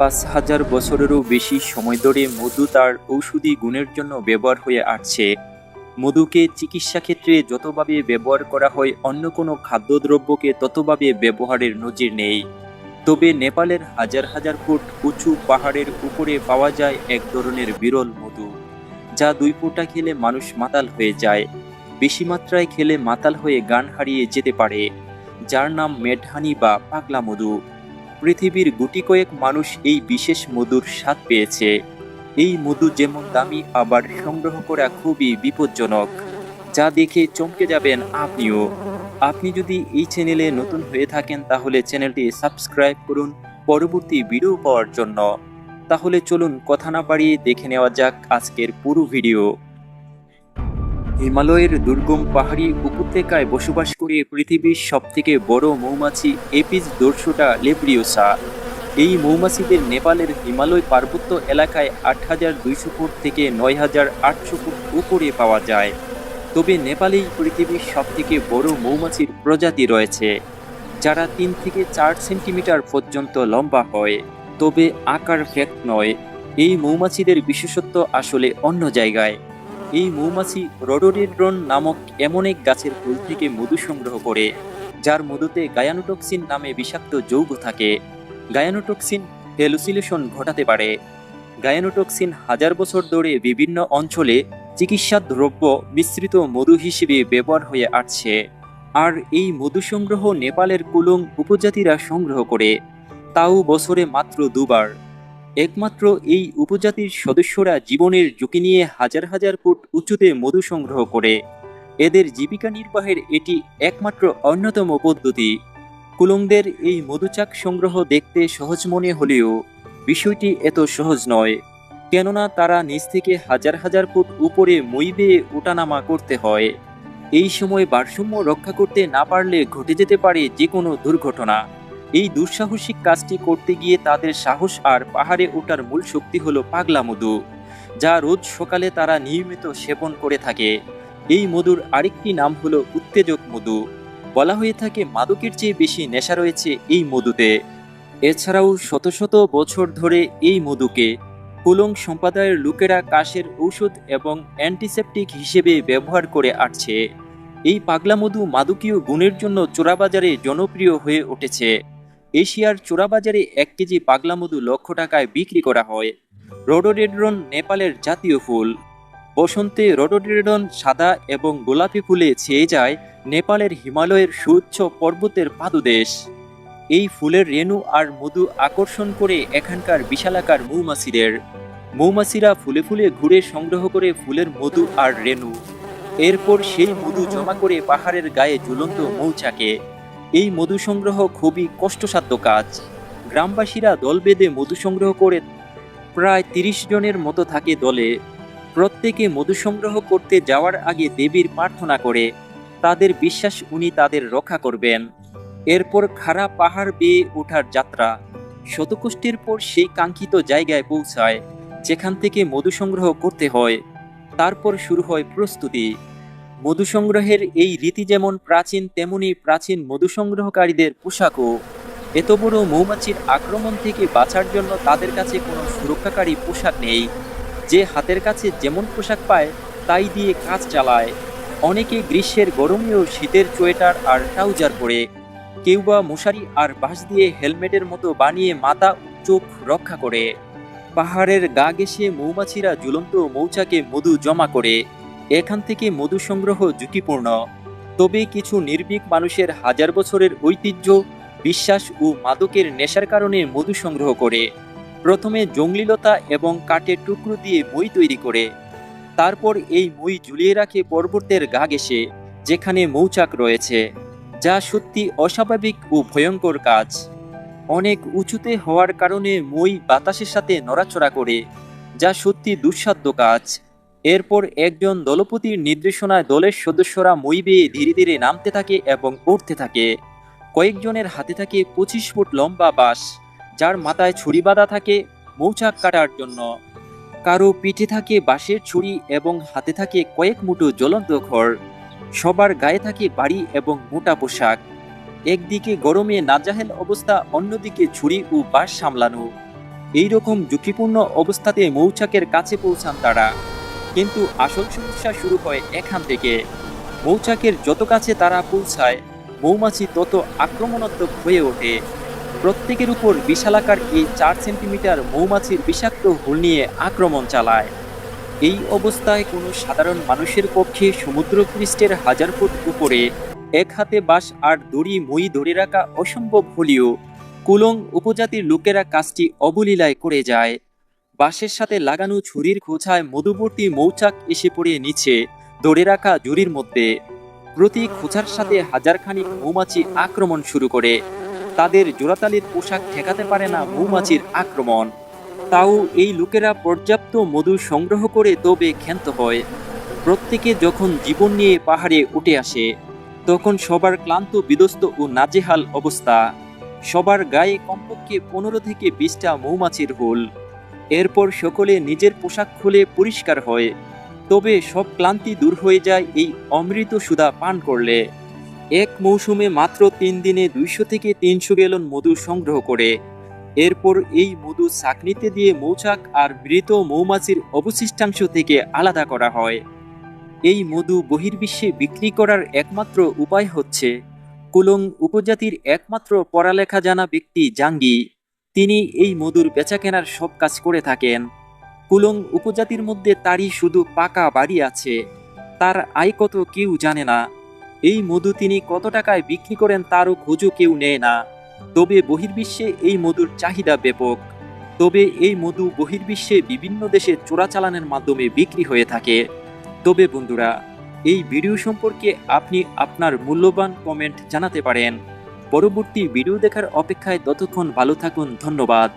পাঁচ হাজার বছরেরও বেশি সময় ধরে মধু তার ঔষধি গুণের জন্য ব্যবহার হয়ে আসছে। মধুকে চিকিৎসা ক্ষেত্রে যতভাবে ব্যবহার করা হয়, অন্য কোনো খাদ্যদ্রব্যকে ততভাবে ব্যবহারের নজির নেই। তবে নেপালের হাজার হাজার ফুট উঁচু পাহাড়ের উপরে পাওয়া যায় এক ধরনের বিরল মধু, যা দুই ফোঁটা খেলে মানুষ মাতাল হয়ে যায়। বেশি মাত্রায় খেলে মাতাল হয়ে গান হারিয়ে যেতে পারে, যার নাম মেডহানি বা পাগলা মধু। পৃথিবীর গুটি কয়েক মানুষ এই বিশেষ মধুর স্বাদ পেয়েছে। এই মধু যেমন দামি, আবার সংগ্রহ করা খুবই বিপজ্জনক। যা দেখে চমকে যাবেন আপনিও। আপনি যদি এই চ্যানেলে নতুন হয়ে থাকেন, তাহলে চ্যানেলটি সাবস্ক্রাইব করুন পরবর্তী ভিডিও পাওয়ার জন্য। তাহলে চলুন কথা না বাড়িয়ে দেখে নেওয়া যাক আজকের পুরো ভিডিও। হিমালয়ের দুর্গম পাহাড়ি উপত্যকায় বসবাস করে পৃথিবীর সবথেকে বড় মৌমাছি এপিস দর্শোটা লেব্রিওসা। এই মৌমাছিদের নেপালের হিমালয় পার্বত্য এলাকায় আট হাজার দুইশো ফুট থেকে নয় হাজার আটশো ফুট উপরে পাওয়া যায়। তবে নেপালেই পৃথিবীর সবথেকে বড় মৌমাছির প্রজাতি রয়েছে, যারা তিন থেকে চার সেন্টিমিটার পর্যন্ত লম্বা হয়, তবে আকার ফ্যাক্ট নয়। এই মৌমাছিদের বিশেষত্ব আসলে অন্য জায়গায়। এই মৌমাছি রডোডেড্রন নামক এমন এক গাছের ফুল থেকে মধু সংগ্রহ করে, যার মধুতে গায়ানোটক্সিন নামে বিষাক্ত যৌগ থাকে। গায়ানোটক্সিন হেলুসিলেশন ঘটাতে পারে। গায়ানোটক্সিন হাজার বছর ধরে বিভিন্ন অঞ্চলে চিকিৎসা দ্রব্য মিশ্রিত মধু হিসেবে ব্যবহার হয়ে আসছে। আর এই মধু সংগ্রহ নেপালের কুলুং উপজাতিরা সংগ্রহ করে, তাও বছরে মাত্র দুবার। একমাত্র এই উপজাতির সদস্যরা জীবনের ঝুঁকি নিয়ে হাজার হাজার ফুট উঁচুতে মধু সংগ্রহ করে। এদের জীবিকা নির্বাহের এটি একমাত্র অন্যতম পদ্ধতি। কুলুংদের এই মধুচাক সংগ্রহ দেখতে সহজ মনে হলেও বিষয়টি এত সহজ নয়, কেননা তারা নিচ থেকে হাজার হাজার ফুট উপরে মই বেয়ে ওঠানামা করতে হয়। এই সময় ভারসাম্য রক্ষা করতে না পারলে ঘটে যেতে পারে যে কোনো দুর্ঘটনা। এই দুঃসাহসিক কাজটি করতে গিয়ে তাদের সাহস আর পাহাড়ে ওঠার মূল শক্তি হলো পাগলা মধু, যা রোজ সকালে তারা নিয়মিত সেবন করে থাকে। এই মধুর আরেকটি নাম হলো উত্তেজক মধু। বলা হয়ে থাকে মাদকের চেয়ে বেশি নেশা রয়েছে এই মধুতে। এছাড়াও শত শত বছর ধরে এই মধুকে কুলং সম্প্রদায়ের লোকেরা কাশের ঔষধ এবং অ্যান্টিসেপটিক হিসেবে ব্যবহার করে আসছে এই পাগলা মধু মাদকীয় গুণের জন্য চোরাবাজারে জনপ্রিয় হয়ে উঠেছে। এশিয়ার চোরাবাজারে এক কেজি পাগলা মধু লক্ষ টাকায় বিক্রি করা হয়। রোডোডেড্রন নেপালের জাতীয় ফুল। বসন্তে রোডোডেড্রন সাদা এবং গোলাপি ফুলে ছেয়ে যায় নেপালের হিমালয়ের সুউচ্চ পর্বতের পাদদেশ। এই ফুলের রেণু আর মধু আকর্ষণ করে এখানকার বিশালাকার মৌমাছিদের। মৌমাছিরা ফুলে ফুলে ঘুরে সংগ্রহ করে ফুলের মধু আর রেণু। এরপর সেই মধু জমা করে পাহাড়ের গায়ে ঝুলন্ত মৌচাকে। এই মধু সংগ্রহ খুবই কষ্টসাধ্য কাজ। গ্রামবাসীরা দল বেঁধে মধু সংগ্রহ করে প্রায় তিরিশ জনের মতো থাকে দলে। প্রত্যেকে মধু সংগ্রহ করতে যাওয়ার আগে দেবীর প্রার্থনা করে, তাদের বিশ্বাস উনি তাদের রক্ষা করবেন। এরপর খারাপ পাহাড় বেয়ে ওঠার যাত্রা। শতকষ্টের পর সেই কাঙ্ক্ষিত জায়গায় পৌঁছায়, যেখান থেকে মধু সংগ্রহ করতে হয়। তারপর শুরু হয় প্রস্তুতি। মধু সংগ্রহের এই রীতি যেমন প্রাচীন, তেমনি প্রাচীন মধু সংগ্রহকারীদের পোশাকও। এত বড় মৌমাছির আক্রমণ থেকে বাঁচার জন্য তাদের কাছে কোনো সুরক্ষাকারী পোশাক নেই। যে হাতের কাছে যেমন পোশাক পায়, তাই দিয়ে কাজ চালায়। অনেকে গ্রীষ্মের গরমেও শীতের সোয়েটার আর ট্রাউজার পরে। কেউ বা মশারি আর বাঁশ দিয়ে হেলমেটের মতো বানিয়ে মাথা চোখ রক্ষা করে। পাহাড়ের গা ঘেঁষে মৌমাছিরা ঝুলন্ত মৌচাকে মধু জমা করে। এখান থেকে মধু সংগ্রহ ঝুঁকিপূর্ণ। তবে কিছু নির্ভীক মানুষের হাজার বছরের ঐতিহ্য, বিশ্বাস ও মাদকের নেশার কারণে মধু সংগ্রহ করে। প্রথমে জঙ্গলিলতা এবং কাঠের টুকরো দিয়ে মই তৈরি করে। তারপর এই মই ঝুলিয়ে রাখে পর্বতের গা ঘেঁষে যেখানে মৌচাক রয়েছে, যা সত্যি অস্বাভাবিক ও ভয়ঙ্কর কাজ। অনেক উঁচুতে হওয়ার কারণে মই বাতাসের সাথে নড়াচড়া করে, যা সত্যি দুঃসাধ্য কাজ। এরপর একজন দলপতির নির্দেশনায় দলের সদস্যরা মই বেয়ে ধীরে ধীরে নামতে থাকে এবং উঠতে থাকে। কয়েকজনের হাতে থাকে পঁচিশ ফুট লম্বা বাঁশ, যার মাথায় ছুরি বাঁধা থাকে মৌচাক কাটার জন্য। কারও পিঠে থাকে বাঁশের ছুরি এবং হাতে থাকে কয়েক মুঠো জ্বলন্ত খড়। সবার গায়ে থাকে বাড়ি এবং মোটা পোশাক। একদিকে গরমে নাজাহেল অবস্থা, অন্যদিকে ছুরি ও বাঁশ সামলানো। এই রকম ঝুঁকিপূর্ণ অবস্থাতে মৌচাকের কাছে পৌঁছান তারা। কিন্তু আসল সমস্যা শুরু হয় এখান থেকে। মৌচাকের যত কাছে তারা পৌঁছায়, মৌমাছি তত আক্রমণাত্মক হয়ে ওঠে। প্রত্যেকের উপর বিশালাকার এই চার সেন্টিমিটার মৌমাছির বিষাক্ত হুল নিয়ে আক্রমণ চালায়। এই অবস্থায় কোনো সাধারণ মানুষের পক্ষে সমুদ্রপৃষ্ঠের হাজার ফুট উপরে এক হাতে বাঁশ আর দড়ি মই ধরে রাখা অসম্ভব হলেও কুলং উপজাতির লোকেরা কাজটি অবলীলায় করে যায়। বাঁশের সাথে লাগানো ছুরির খোঁচায় মধুবর্তী মৌচাক এসে পড়ে নিচে, ধরে রাখা জুরির মধ্যে। প্রতি খোঁচার সাথে হাজারখানিক মৌমাছি আক্রমণ শুরু করে। তাদের জোড়াতালির পোশাক ঠেকাতে পারে না মৌমাছির আক্রমণ। তাও এই লোকেরা পর্যাপ্ত মধু সংগ্রহ করে তবে ক্ষান্ত হয়। প্রত্যেকে যখন জীবন নিয়ে পাহাড়ে উঠে আসে, তখন সবার ক্লান্ত, বিধ্বস্ত ও নাজেহাল অবস্থা। সবার গায়ে কমপক্ষে পনেরো থেকে বিশটা মৌমাছির হুল। এরপর সকলে নিজের পোশাক খুলে পরিষ্কার হয়। তবে সব ক্লান্তি দূর হয়ে যায় এই অমৃত সুধা পান করলে। এক মৌসুমে মাত্র তিন দিনে দুইশো থেকে তিনশো গ্যালন মধু সংগ্রহ করে। এরপর এই মধু চাকনিতে দিয়ে মৌচাক আর মৃত মৌমাছির অবশিষ্টাংশ থেকে আলাদা করা হয়। এই মধু বহির্বিশ্বে বিক্রি করার একমাত্র উপায় হচ্ছে, কুলং উপজাতির একমাত্র পড়ালেখা জানা ব্যক্তি জাঙ্গি। তিনি এই মধুর বেচাকেনার সব কাজ করে থাকেন। কুলং উপজাতির মধ্যে তারই শুধু পাকা বাড়ি আছে। তার আয় কত কেউ জানে না। এই মধু তিনি কত টাকায় বিক্রি করেন তারও খোঁজও কেউ নেয় না। তবে বহির্বিশ্বে এই মধুর চাহিদা ব্যাপক। তবে এই মধু বহির্বিশ্বে বিভিন্ন দেশে চোরাচালানের মাধ্যমে বিক্রি হয়ে থাকে। তবে বন্ধুরা, এই ভিডিও সম্পর্কে আপনি আপনার মূল্যবান কমেন্ট জানাতে পারেন। পরবর্তী ভিডিও দেখার অপেক্ষায় ততক্ষণ ভালো থাকুন ধন্যবাদ।